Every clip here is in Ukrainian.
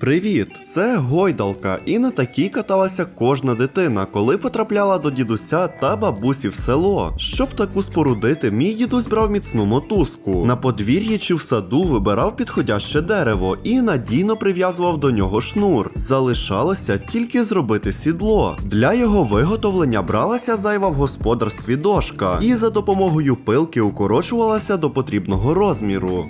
Привіт! Це гойдалка, і на такій каталася кожна дитина, коли потрапляла до дідуся та бабусі в село. Щоб таку спорудити, мій дідусь брав міцну мотузку. На подвір'ї чи в саду вибирав підходяще дерево і надійно прив'язував до нього шнур. Залишалося тільки зробити сідло. Для його виготовлення бралася зайва в господарстві дошка, і за допомогою пилки укорочувалася до потрібного розміру.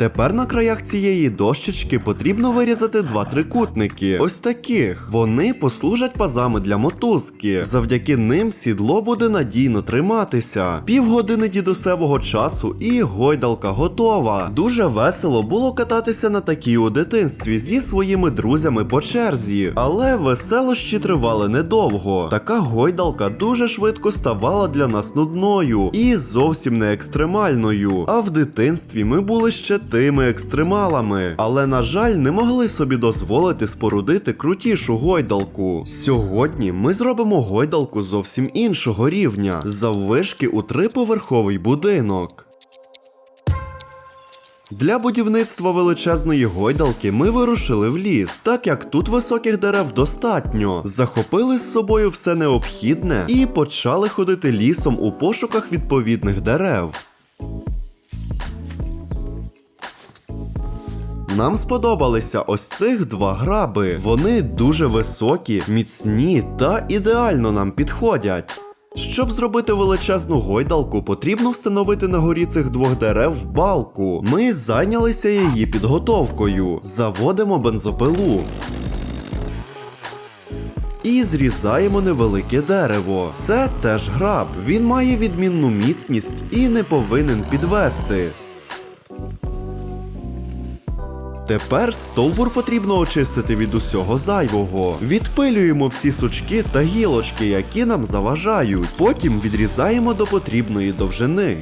Тепер на краях цієї дощечки потрібно вирізати два трикутники. Ось таких. Вони послужать пазами для мотузки. Завдяки ним сідло буде надійно триматися. Півгодини дідусевого часу і гойдалка готова. Дуже весело було кататися на такій у дитинстві зі своїми друзями по черзі. Але веселощі тривали недовго. Така гойдалка дуже швидко ставала для нас нудною і зовсім не екстремальною. А в дитинстві ми були ще тими екстремалами, але на жаль, не могли собі дозволити спорудити крутішу гойдалку. Сьогодні ми зробимо гойдалку зовсім іншого рівня, заввишки у триповерховий будинок. Для будівництва величезної гойдалки ми вирушили в ліс, так як тут високих дерев достатньо. Захопили з собою все необхідне і почали ходити лісом у пошуках відповідних дерев. Нам сподобалися ось цих два граби. Вони дуже високі, міцні та ідеально нам підходять. Щоб зробити величезну гойдалку, потрібно встановити на горі цих двох дерев балку. Ми зайнялися її підготовкою. Заводимо бензопилу. І зрізаємо невелике дерево. Це теж граб. Він має відмінну міцність і не повинен підвести. Тепер стовбур потрібно очистити від усього зайвого. Відпилюємо всі сучки та гілочки, які нам заважають. Потім відрізаємо до потрібної довжини.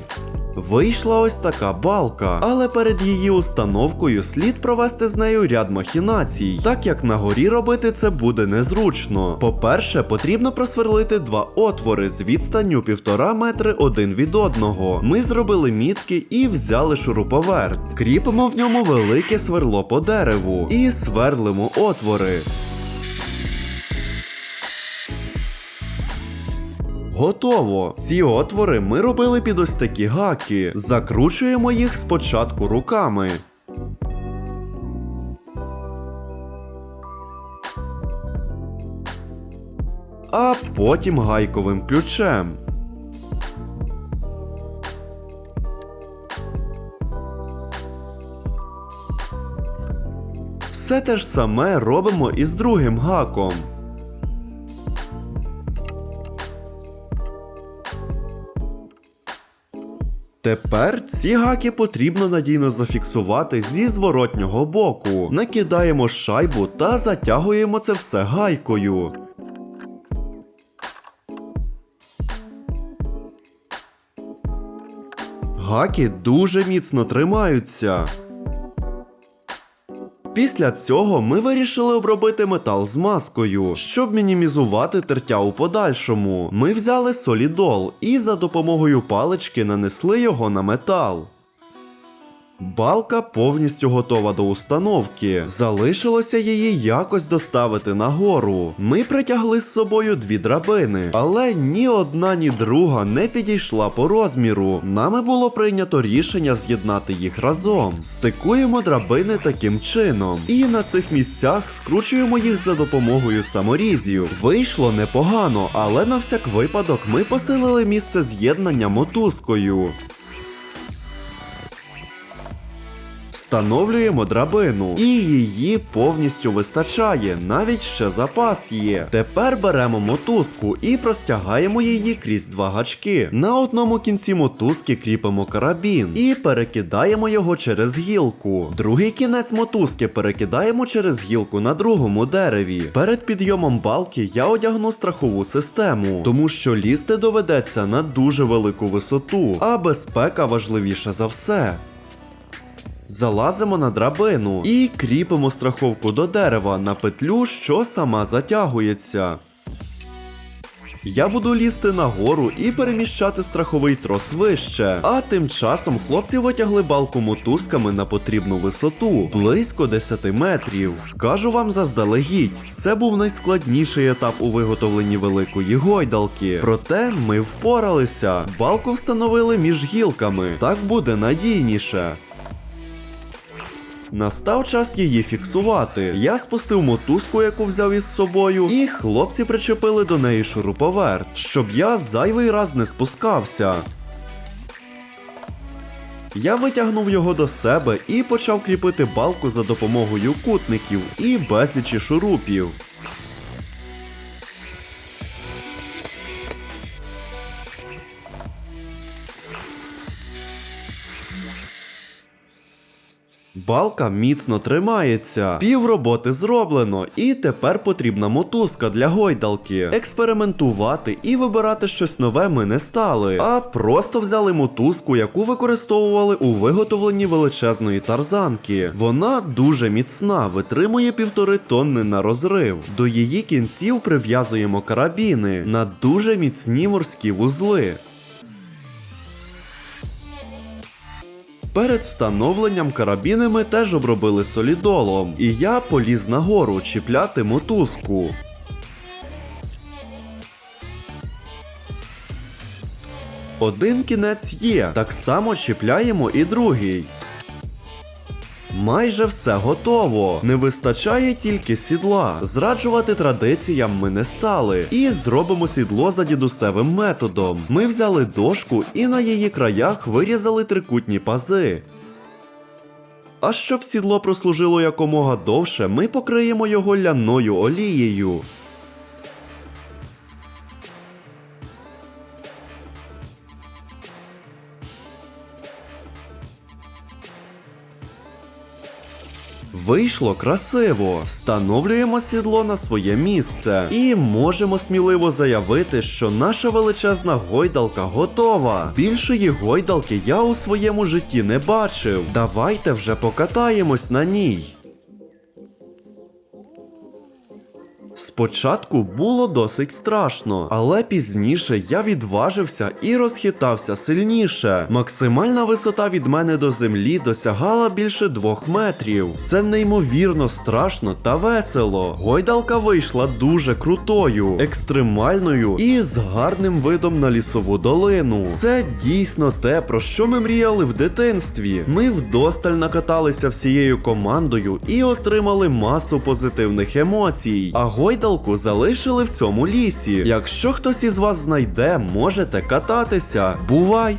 Вийшла ось така балка, але перед її установкою слід провести з нею ряд махінацій, так як на горі робити це буде незручно. По-перше, потрібно просверлити два отвори з відстанню півтора метри один від одного. Ми зробили мітки і взяли шуруповерт. Кріпимо в ньому велике сверло по дереву і сверлимо отвори. Готово! Ці отвори ми робили під ось такі гаки. Закручуємо їх спочатку руками. А потім гайковим ключем. Все те ж саме робимо і з другим гаком. Тепер ці гаки потрібно надійно зафіксувати зі зворотнього боку. Накидаємо шайбу та затягуємо це все гайкою. Гаки дуже міцно тримаються. Після цього ми вирішили обробити метал з маскою, щоб мінімізувати тертя у подальшому. Ми взяли солідол і за допомогою палички нанесли його на метал. Балка повністю готова до установки. Залишилося її якось доставити нагору. Ми притягли з собою дві драбини, але ні одна, ні друга не підійшла по розміру. Нами було прийнято рішення з'єднати їх разом. Стикуємо драбини таким чином. І на цих місцях скручуємо їх за допомогою саморізів. Вийшло непогано, але на всяк випадок ми посилили місце з'єднання мотузкою. Встановлюємо драбину, і її повністю вистачає, навіть ще запас є. Тепер беремо мотузку і простягаємо її крізь два гачки. На одному кінці мотузки кріпимо карабін і перекидаємо його через гілку. Другий кінець мотузки перекидаємо через гілку на другому дереві. Перед підйомом балки я одягну страхову систему, тому що лізти доведеться на дуже велику висоту, а безпека важливіша за все. Залазимо на драбину і кріпимо страховку до дерева на петлю, що сама затягується. Я буду лізти нагору і переміщати страховий трос вище. А тим часом хлопці витягли балку мотузками на потрібну висоту близько 10 метрів. Скажу вам заздалегідь, це був найскладніший етап у виготовленні великої гойдалки. Проте ми впоралися. Балку встановили між гілками. Так буде надійніше. Настав час її фіксувати. Я спустив мотузку, яку взяв із собою, і хлопці причепили до неї шуруповерт, щоб я зайвий раз не спускався. Я витягнув його до себе і почав кріпити балку за допомогою кутників і безлічі шурупів. Балка міцно тримається. Пів роботи зроблено, і тепер потрібна мотузка для гойдалки. Експериментувати і вибирати щось нове ми не стали, а просто взяли мотузку, яку використовували у виготовленні величезної тарзанки. Вона дуже міцна, витримує півтори тонни на розрив. До її кінців прив'язуємо карабіни на дуже міцні морські вузли. Перед встановленням карабіни ми теж обробили солідолом, і я поліз нагору чіпляти мотузку. Один кінець є, так само чіпляємо і другий. Майже все готово. Не вистачає тільки сідла. Зраджувати традиціям ми не стали. І зробимо сідло за дідусевим методом. Ми взяли дошку і на її краях вирізали трикутні пази. А щоб сідло прослужило якомога довше, ми покриємо його ляною олією. Вийшло красиво. Встановлюємо сідло на своє місце і можемо сміливо заявити, що наша величезна гойдалка готова. Більшої гойдалки я у своєму житті не бачив. Давайте вже покатаємось на ній. Спочатку було досить страшно, але пізніше я відважився і розхитався сильніше. Максимальна висота від мене до землі досягала більше двох метрів. Це неймовірно страшно та весело. Гойдалка вийшла дуже крутою, екстремальною і з гарним видом на лісову долину. Це дійсно те, про що ми мріяли в дитинстві. Ми вдосталь накаталися всією командою і отримали масу позитивних емоцій. А гойдалку залишили в цьому лісі. Якщо хтось із вас знайде, можете кататися. Бувай!